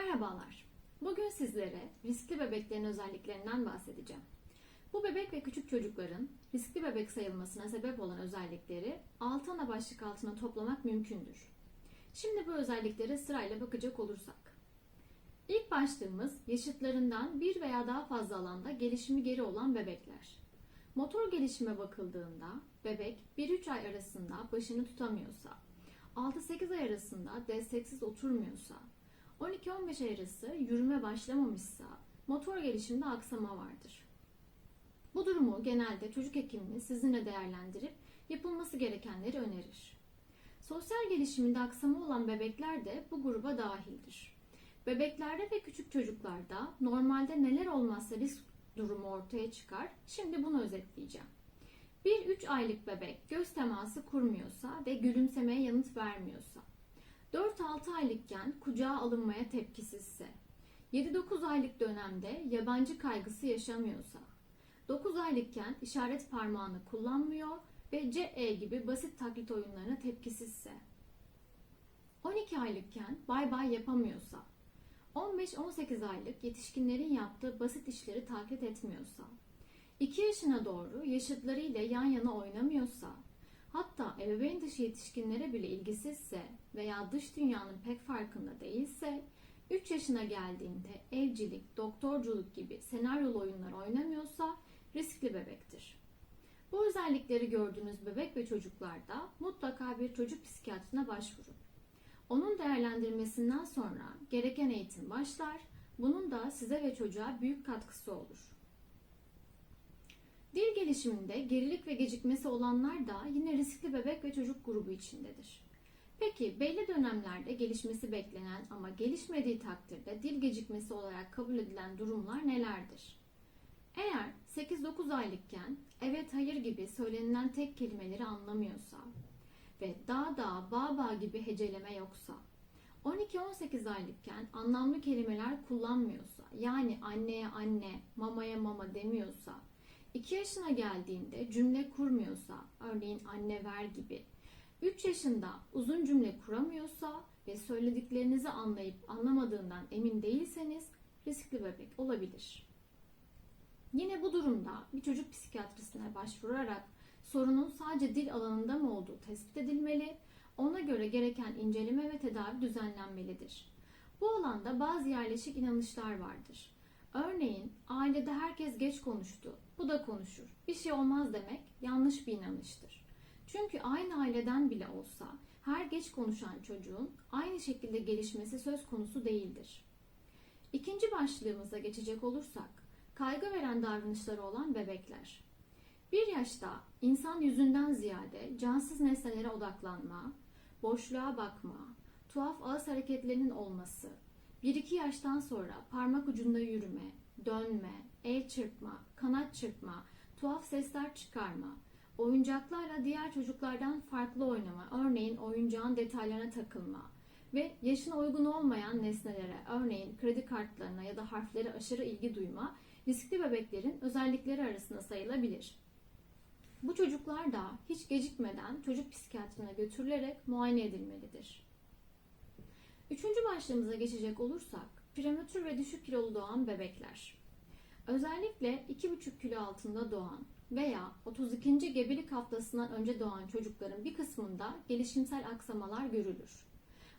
Merhabalar. Bugün sizlere riskli bebeklerin özelliklerinden bahsedeceğim. Bu bebek ve küçük çocukların riskli bebek sayılmasına sebep olan özellikleri 6 ana başlık altına toplamak mümkündür. Şimdi bu özelliklere sırayla bakacak olursak. İlk başlığımız yaşıtlarından bir veya daha fazla alanda gelişimi geri olan bebekler. Motor gelişime bakıldığında bebek 1-3 ay arasında başını tutamıyorsa, 6-8 ay arasında desteksiz oturmuyorsa, 12-15 ay arası yürüme başlamamışsa motor gelişimde aksama vardır. Bu durumu genelde çocuk hekimliği sizinle değerlendirip yapılması gerekenleri önerir. Sosyal gelişiminde aksama olan bebekler de bu gruba dahildir. Bebeklerde ve küçük çocuklarda normalde neler olmazsa risk durumu ortaya çıkar. Şimdi bunu özetleyeceğim. 1-3 aylık bebek göz teması kurmuyorsa ve gülümsemeye yanıt vermiyorsa, 4-6 aylıkken kucağa alınmaya tepkisizse, 7-9 aylık dönemde yabancı kaygısı yaşamıyorsa, 9 aylıkken işaret parmağını kullanmıyor ve CE gibi basit taklit oyunlarına tepkisizse, 12 aylıkken bay bay yapamıyorsa, 15-18 aylık yetişkinlerin yaptığı basit işleri taklit etmiyorsa, 2 yaşına doğru yaşıtlarıyla yan yana oynamıyorsa, hatta ebeveyn dışı yetişkinlere bile ilgisizse veya dış dünyanın pek farkında değilse, 3 yaşına geldiğinde evcilik, doktorculuk gibi senaryolu oyunlar oynamıyorsa riskli bebektir. Bu özellikleri gördüğünüz bebek ve çocuklarda mutlaka bir çocuk psikiyatrına başvurun. Onun değerlendirmesinden sonra gereken eğitim başlar. Bunun da size ve çocuğa büyük katkısı olur. Dil gelişiminde gerilik ve gecikmesi olanlar da yine riskli bebek ve çocuk grubu içindedir. Peki belli dönemlerde gelişmesi beklenen ama gelişmediği takdirde dil gecikmesi olarak kabul edilen durumlar nelerdir? Eğer 8-9 aylıkken evet hayır gibi söylenilen tek kelimeleri anlamıyorsa ve da da ba ba gibi heceleme yoksa, 12-18 aylıkken anlamlı kelimeler kullanmıyorsa, yani anneye anne, mamaya mama demiyorsa, 2 yaşına geldiğinde cümle kurmuyorsa, örneğin anne ver gibi, 3 yaşında uzun cümle kuramıyorsa ve söylediklerinizi anlayıp anlamadığından emin değilseniz riskli bebek olabilir. Yine bu durumda bir çocuk psikiyatrisine başvurarak sorunun sadece dil alanında mı olduğu tespit edilmeli, ona göre gereken inceleme ve tedavi düzenlenmelidir. Bu alanda bazı yerleşik inanışlar vardır. Örneğin ailede herkes geç konuştu, bu da konuşur. Bir şey olmaz demek yanlış bir inanıştır. Çünkü aynı aileden bile olsa her geç konuşan çocuğun aynı şekilde gelişmesi söz konusu değildir. İkinci başlığımıza geçecek olursak, kaygı veren davranışları olan bebekler. Bir yaşta insan yüzünden ziyade cansız nesnelere odaklanma, boşluğa bakma, tuhaf ağız hareketlerinin olması, 1-2 yaştan sonra parmak ucunda yürüme, dönme, el çırpma, kanat çırpma, tuhaf sesler çıkarma, oyuncaklarla diğer çocuklardan farklı oynama, örneğin oyuncağın detaylarına takılma ve yaşına uygun olmayan nesnelere, örneğin kredi kartlarına ya da harflere aşırı ilgi duyma, riskli bebeklerin özellikleri arasında sayılabilir. Bu çocuklar da hiç gecikmeden çocuk psikiyatrına götürülerek muayene edilmelidir. Üçüncü başlığımıza geçecek olursak, prematür ve düşük kilolu doğan bebekler. Özellikle 2,5 kilo altında doğan veya 32. gebelik haftasından önce doğan çocukların bir kısmında gelişimsel aksamalar görülür.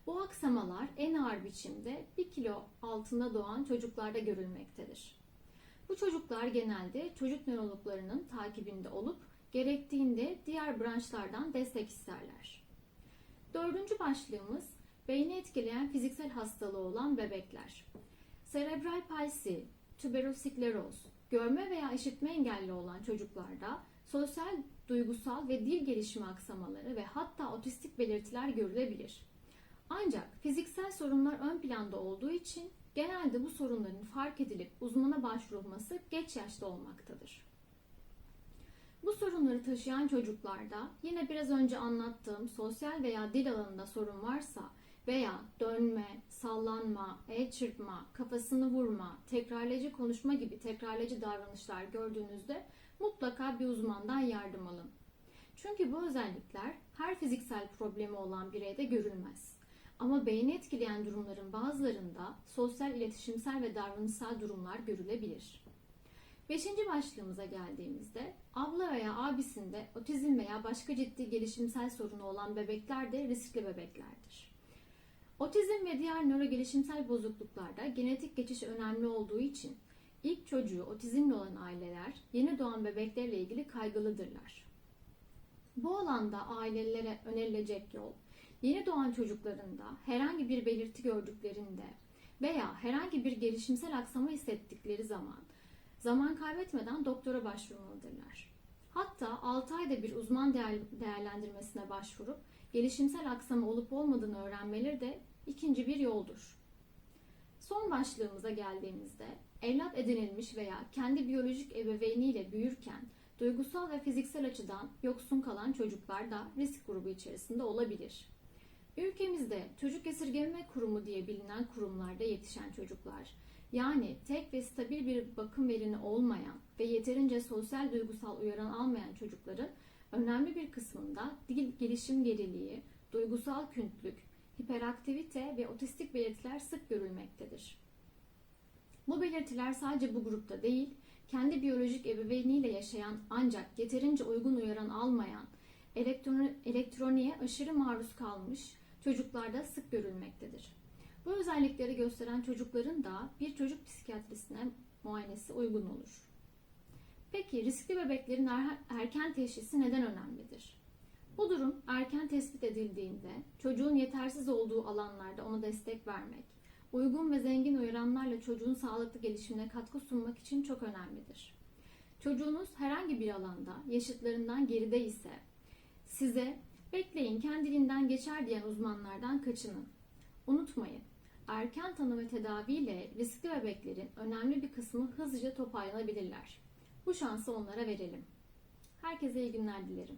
Bu aksamalar en ağır biçimde 1 kilo altında doğan çocuklarda görülmektedir. Bu çocuklar genelde çocuk nörologlarının takibinde olup gerektiğinde diğer branşlardan destek isterler. Dördüncü başlığımız beyni etkileyen fiziksel hastalığı olan bebekler. Serebral palsi, tüberoskleroz, görme veya işitme engelli olan çocuklarda sosyal, duygusal ve dil gelişimi aksamaları ve hatta otistik belirtiler görülebilir. Ancak fiziksel sorunlar ön planda olduğu için genelde bu sorunların fark edilip uzmana başvurulması geç yaşta olmaktadır. Bu sorunları taşıyan çocuklarda yine biraz önce anlattığım sosyal veya dil alanında sorun varsa veya dönme, sallanma, el çırpma, kafasını vurma, tekrarlayıcı konuşma gibi tekrarlayıcı davranışlar gördüğünüzde mutlaka bir uzmandan yardım alın. Çünkü bu özellikler her fiziksel problemi olan bireyde görülmez. Ama beyni etkileyen durumların bazılarında sosyal, iletişimsel ve davranışsal durumlar görülebilir. Beşinci başlığımıza geldiğimizde abla veya abisinde otizm veya başka ciddi gelişimsel sorunu olan bebekler de riskli bebeklerdir. Otizm ve diğer nörogelişimsel bozukluklarda genetik geçiş önemli olduğu için ilk çocuğu otizmli olan aileler yeni doğan bebeklerle ilgili kaygılıdırlar. Bu alanda ailelere önerilecek yol, yeni doğan çocuklarında herhangi bir belirti gördüklerinde veya herhangi bir gelişimsel aksama hissettikleri zaman zaman kaybetmeden doktora başvurmalıdırlar. Hatta 6 ayda bir uzman değer- değerlendirmesine başvurup gelişimsel aksama olup olmadığını öğrenmeleri de ikinci bir yoldur. Son başlığımıza geldiğimizde evlat edinilmiş veya kendi biyolojik ebeveyniyle büyürken duygusal ve fiziksel açıdan yoksun kalan çocuklar da risk grubu içerisinde olabilir. Ülkemizde çocuk esirgeme kurumu diye bilinen kurumlarda yetişen çocuklar, yani tek ve stabil bir bakım verini olmayan ve yeterince sosyal duygusal uyaran almayan çocukların önemli bir kısmında dil gelişim geriliği, duygusal küntülük, hiperaktivite ve otistik belirtiler sık görülmektedir. Bu belirtiler sadece bu grupta değil, kendi biyolojik ebeveyniyle yaşayan ancak yeterince uygun uyaran almayan, elektron- elektroniğe aşırı maruz kalmış çocuklarda sık görülmektedir. Bu özellikleri gösteren çocukların da bir çocuk psikiyatrisine muayenesi uygun olur. Peki riskli bebeklerin er- erken teşhisi neden önemlidir? Bu durum erken tespit edildiğinde çocuğun yetersiz olduğu alanlarda ona destek vermek, uygun ve zengin uyaranlarla çocuğun sağlıklı gelişimine katkı sunmak için çok önemlidir. Çocuğunuz herhangi bir alanda yaşıtlarından geride ise size bekleyin kendiliğinden geçer diyen uzmanlardan kaçının. Unutmayın, erken tanı ve tedaviyle riskli bebeklerin önemli bir kısmı hızlıca toparlanabilirler. Bu şansı onlara verelim. Herkese iyi günler dilerim.